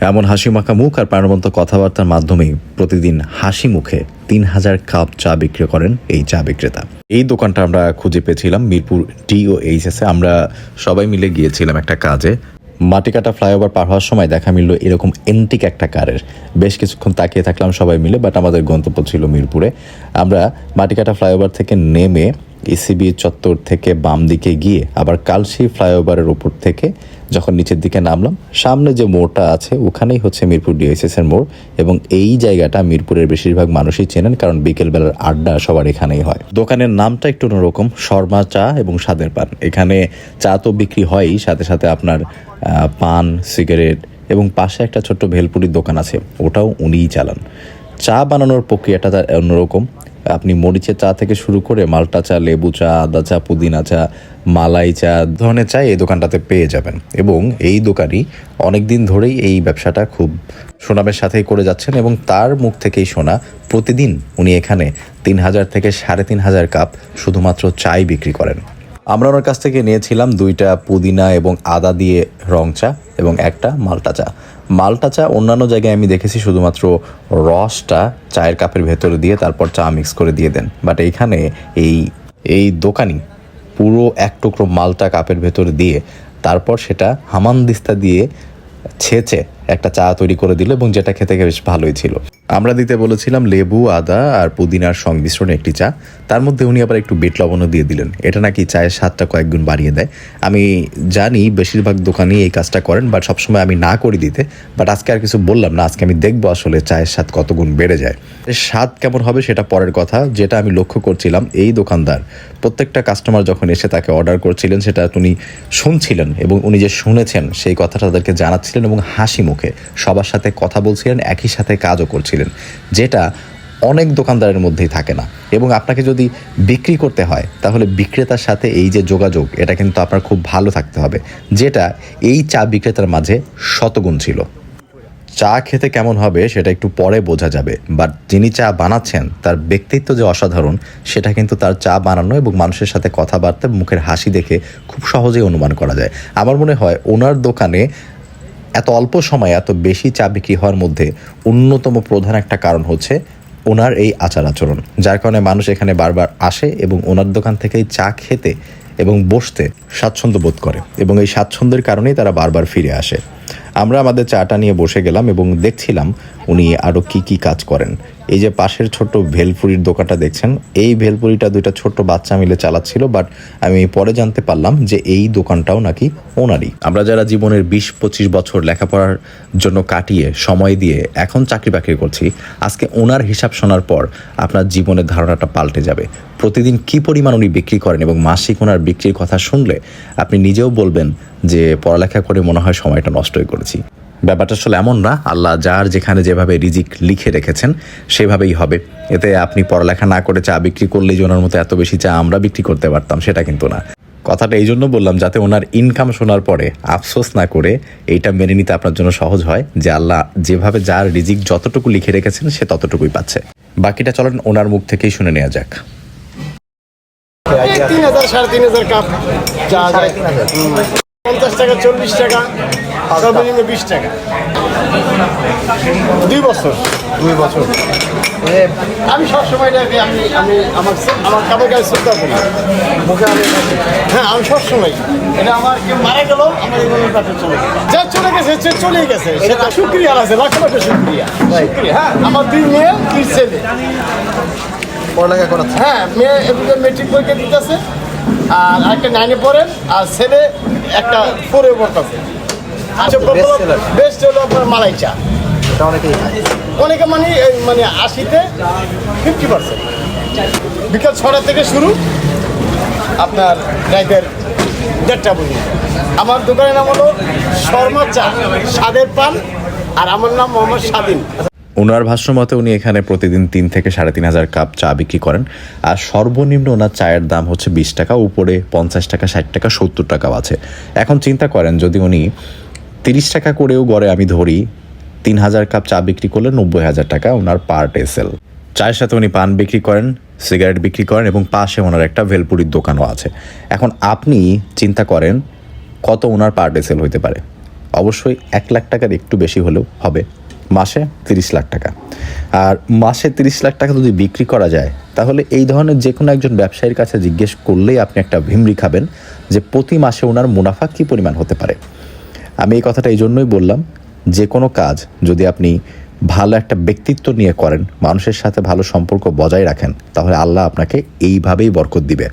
এমন হাসি মাখা মুখ আর প্রাণবন্ত কথাবার্তার মাধ্যমেই প্রতিদিন হাসি মুখে তিন হাজার কাপ চা বিক্রি করেন এই চা বিক্রেতা। এই দোকানটা আমরা খুঁজে পেয়েছিলাম মিরপুর টি ও এইচএস এ। আমরা সবাই মিলে গিয়েছিলাম একটা কাজে। মাটিকাটা ফ্লাইওভার পার হওয়ার সময় দেখা মিলল এরকম এন্টিক একটা কারের। বেশ কিছুক্ষণ তাকিয়ে থাকলাম সবাই মিলে, বাট আমাদের গন্তব্য ছিল মিরপুরে। আমরা মাটিকাটা ফ্লাইওভার থেকে নেমে ইসিবি চত্বর থেকে বাম দিকে গিয়ে আবার কালশি ফ্লাইওভারের উপর থেকে যখন নিচের দিকে নামলাম, সামনে যে মোড়টা আছে ওখানেই হচ্ছে মিরপুর ডিএসএস এর মোড় এবং এই জায়গাটা মিরপুরের বেশিরভাগ মানুষই চেনেন কারণ বিকেলবেলার আড্ডা সবার এখানেই হয়। দোকানের নামটা একটু অন্যরকম, শর্মা চা এবং স্বাদের পান। এখানে চা তো বিক্রি হয়ই, সাথে সাথে আপনার পান, সিগারেট এবং পাশে একটা ছোট্ট ভেলপুরির দোকান আছে, ওটাও উনিই চালান। চা বানানোর প্রক্রিয়াটা তার অন্যরকম। আপনি মরিচের চা থেকে শুরু করে মালটা চা, লেবু চা, আদা চা, পুদিনা চা, মালাই চা ধরনের চা এই দোকানটাতে পেয়ে যাবেন। এবং এই দোকানই অনেক দিন ধরেই এই ব্যবসাটা খুব সুনামের সাথেই করে যাচ্ছেন এবং তার মুখ থেকেই শোনা প্রতিদিন উনি এখানে তিন হাজার থেকে সাড়ে তিন হাজার কাপ শুধুমাত্র চাই বিক্রি করেন। আমরা ওনার কাছ থেকে নিয়েছিলাম দুইটা পুদিনা এবং আদা দিয়ে রং চা এবং একটা মালটা চা। মালটা চা অন্যান্য জায়গায় আমি দেখেছি শুধুমাত্র রসটা চায়ের কাপের ভেতরে দিয়ে তারপর চা মিক্স করে দিয়ে দেন। বাট এইখানে এই এই দোকানি পুরো এক টুকরো মালটা কাপের ভেতরে দিয়ে তারপর সেটা হামানদিস্তা দিয়ে ছেঁচে একটা চা তৈরি করে দিল এবং যেটা খেতে বেশ ভালোই ছিল। আমরা দিতে বলেছিলাম লেবু, আদা আর পুদিনার সংমিশ্রণে একটি চা। তার মধ্যে উনি আবার একটু বেট লবণও দিয়ে দিলেন। এটা নাকি চায়ের স্বাদটা কয়েকগুণ বাড়িয়ে দেয়। আমি জানি বেশিরভাগ দোকানই এই কাজটা করেন, বাট সবসময় আমি না করি দিতে। বাট আজকে আর কিছু বললাম না, আজকে আমি দেখব আসলে চায়ের স্বাদ কত গুণ বেড়ে যায়। স্বাদ কেমন হবে সেটা পরের কথা, যেটা আমি লক্ষ্য করছিলাম এই দোকানদার। প্রত্যেকটা কাস্টমার যখন এসে তাকে অর্ডার করছিলেন, সেটা উনি শুনছিলেন এবং উনি যে শুনেছেন, সেই কথাটা তাদেরকে জানাচ্ছিলেন এবং হাসি মুখে। সবার সাথে কথা বলছিলেন, একই সাথে কাজও করছিলেন, যেটা অনেক দোকানদারের মধ্যেই থাকে না। এবং আপনাকে যদি বিক্রি করতে হয়, তাহলে বিক্রেতার সাথে এই যে যোগাযোগ, এটা কিন্তু আপনার খুব ভালো থাকতে হবে, যেটা এই চা বিক্রেতার মাঝে শতগুণ ছিল। চা খেতে কেমন হবে, সেটা একটু পরে বোঝা যাবে, বাট যিনি চা বানাচ্ছেন, তার ব্যক্তিত্ব যে অসাধারণ, সেটা কিন্তু তার চা বানানো এবং মানুষের সাথে কথাবার্তা, মুখের হাসি দেখে খুব সহজেই অনুমান করা যায়। আমার মনে হয়, ওনার দোকানে এত অল্প সময়ে এত বেশি চা বিক্রি হওয়ার মধ্যে অন্যতম প্রধান একটা কারণ হচ্ছে ওনার এই আচার আচরণ। যার কারণে মানুষ এখানে বারবার আসে এবং ওনার দোকান থেকেই চা খেতে এবং বসতে স্বাচ্ছন্দ্য বোধ করে এবং এই স্বাচ্ছন্দ্যের কারণেই তারা বারবার ফিরে আসে। আমরা আমাদের চাটা নিয়ে বসে গেলাম এবং দেখছিলাম উনি আরও কি কি কাজ করেন। এই যে পাশের ছোট্ট ভেলপুরির দোকানটা দেখছেন, এই ভেলপুরিটা দুইটা ছোট্ট বাচ্চা মিলে চালাচ্ছিল বাট আমি পরে জানতে পারলাম যে এই দোকানটাও নাকি ওনারই। আমরা যারা জীবনের বিশ পঁচিশ বছর লেখাপড়ার জন্য কাটিয়ে, সময় দিয়ে এখন চাকরি বাকরি করছি, আজকে ওনার হিসাব শোনার পর আপনার জীবনের ধারণাটা পাল্টে যাবে। প্রতিদিন কি পরিমাণ উনি বিক্রি করেন এবং মাসিক ওনার বিক্রির কথা শুনলে আপনি নিজেও বলবেন যে পড়ালেখা করে মনে হয় সময়টা নষ্টই করেছি ব্যাপারটা আসলে এমন না। আল্লাহ যার যেখানে যেভাবে রিজিক লিখে রেখেছেন, সেভাবেই হবে। এতে আপনি পড়ালেখা না করে চা বিক্রি করলেই যে ওনার মতো এত বেশি চা আমরা বিক্রি করতে পারতাম, সেটা কিন্তু না। কথাটা এই জন্য বললাম যাতে ওনার ইনকাম শোনার পরে আফসোস না করে এইটা মেনে নিতে আপনার জন্য সহজ হয় যে আল্লাহ যেভাবে যার রিজিক যতটুকু লিখে রেখেছেন, সে ততটুকুই পাচ্ছে। বাকিটা চলেন ওনার মুখ থেকেই শুনে নেওয়া যাক। পঞ্চাশ টাকা চল্লিশ টাকা সর্বনিম্ন বিশ টাকা। দুই বছর। দুই বছর। আমি সবসময় আমি আমি আমার আমার কাপড় গায়ে শ্রদ্ধা করি মুখে আমি হ্যাঁ আমি সবসময়। এটা আমার কেউ মারা গেল আমার মনের কাছে চলে গেছে যা চলে গেছে সে চলেই গেছে। সেটা শুক্রিয়া আছে লাখ লাখ শুক্রিয়া। শুক্রিয়া হ্যাঁ আমার দুই মেয়ে দুই ছেলে। পড়ালেখা করাচ্ছে। হ্যাঁ মেয়ে এদিকে মেট্রিক পরীক্ষা দিতেছে। আর একটা নাইনে পড়েন আর ছেলে একটা ফোরে পড়তেছে। বেস্ট হলো আপনার মালাই চা। অনেকে মানে মানে আশিতে ফিফটি পার্সেন্ট বিকাল ছটা থেকে শুরু আপনার রাইতের দেড়টা পর্যন্ত। আমার দোকানের নাম হলো শর্মা চা স্বাদের পান আর আমার নাম মোহাম্মদ স্বাধীন। ওনার ভাষ্য মতে উনি এখানে প্রতিদিন তিন থেকে সাড়ে তিন হাজার কাপ চা বিক্রি করেন। আর সর্বনিম্ন ওনার চায়ের দাম হচ্ছে বিশ টাকা, উপরে পঞ্চাশ টাকা, ষাট টাকা, সত্তর টাকাও আছে। এখন চিন্তা করেন, যদি উনি তিরিশ টাকা করেও গড়ে আমি ধরি, তিন হাজার কাপ চা বিক্রি করলে নব্বই হাজার টাকা ওনার পার ডে সেল। চায়ের সাথে উনি পান বিক্রি করেন, সিগারেট বিক্রি করেন এবং পাশে ওনার একটা ভেলপুরির দোকানও আছে। এখন আপনি চিন্তা করেন, কত ওনার পার ডে সেল হইতে পারে? অবশ্যই এক লাখ টাকার একটু বেশি হলেও হবে। মাসে তিরিশ লাখ টাকা। আর মাসে তিরিশ লাখ টাকা যদি বিক্রি করা যায়, তাহলে এই ধরনের যে কোনো একজন ব্যবসায়ীর কাছে জিজ্ঞেস করলেই আপনি একটা ভিমরি খাবেন যে প্রতি মাসে ওনার মুনাফা কী পরিমাণ হতে পারে। আমি এই কথাটা এই জন্যই বললাম যে কোনো কাজ যদি আপনি ভালো একটা ব্যক্তিত্ব নিয়ে করেন, মানুষের সাথে ভালো সম্পর্ক বজায় রাখেন, তাহলে আল্লাহ আপনাকে এইভাবেই বরকত দিবে।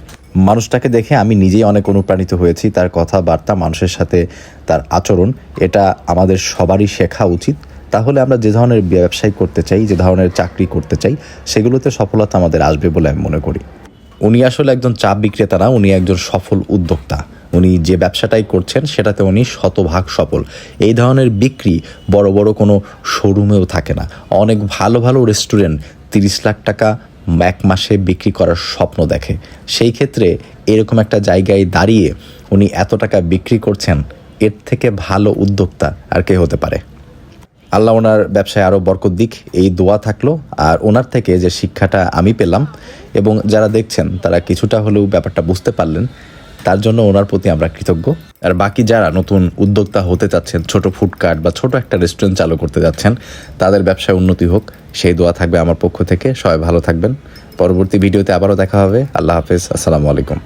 মানুষটাকে দেখে আমি নিজেই অনেক অনুপ্রাণিত হয়েছি, তার কথাবার্তা, মানুষের সাথে তার আচরণ, এটা আমাদের সবারই শেখা উচিত। তাহলে আমরা যে ধরনের ব্যবসায় করতে চাই, যে ধরনের চাকরি করতে চাই, সেগুলোতে সফলতা আমাদের আসবে বলে আমি মনে করি। উনি আসলে একজন চা বিক্রেতা না, উনি একজন সফল উদ্যোক্তা। উনি যে ব্যবসাটাই করছেন, সেটাতে উনি শতভাগ সফল। এই ধরনের বিক্রি বড় বড় কোনো শোরুমেও থাকে না। অনেক ভালো ভালো রেস্টুরেন্ট তিরিশ লাখ টাকা এক মাসে বিক্রি করার স্বপ্ন দেখে। সেই ক্ষেত্রে এরকম একটা জায়গায় দাঁড়িয়ে উনি এত টাকা বিক্রি করছেন, এর থেকে ভালো উদ্যোক্তা আর কে হতে পারে? আল্লাহ ওনার ব্যবসায় আরও বরকত দিক, এই দোয়া থাকল। আর ওনার থেকে যে শিক্ষাটা আমি পেলাম, এবং যারা দেখছেন, তারা কিছুটা হলেও ব্যাপারটা বুঝতে পারলেন, তার জন্য ওনার প্রতি আমরা কৃতজ্ঞ। আর বাকি যারা নতুন উদ্যোক্তা হতে চাচ্ছেন, ছোট ফুডকার্ট বা ছোট একটা রেস্টুরেন্ট চালু করতে যাচ্ছেন, তাদের ব্যবসায় উন্নতি হোক, সেই দোয়া থাকবে আমার পক্ষ থেকে। সবাই ভালো থাকবেন। পরবর্তী ভিডিওতে আবারও দেখা হবে। আল্লাহ হাফেজ। আসসালামু আলাইকুম।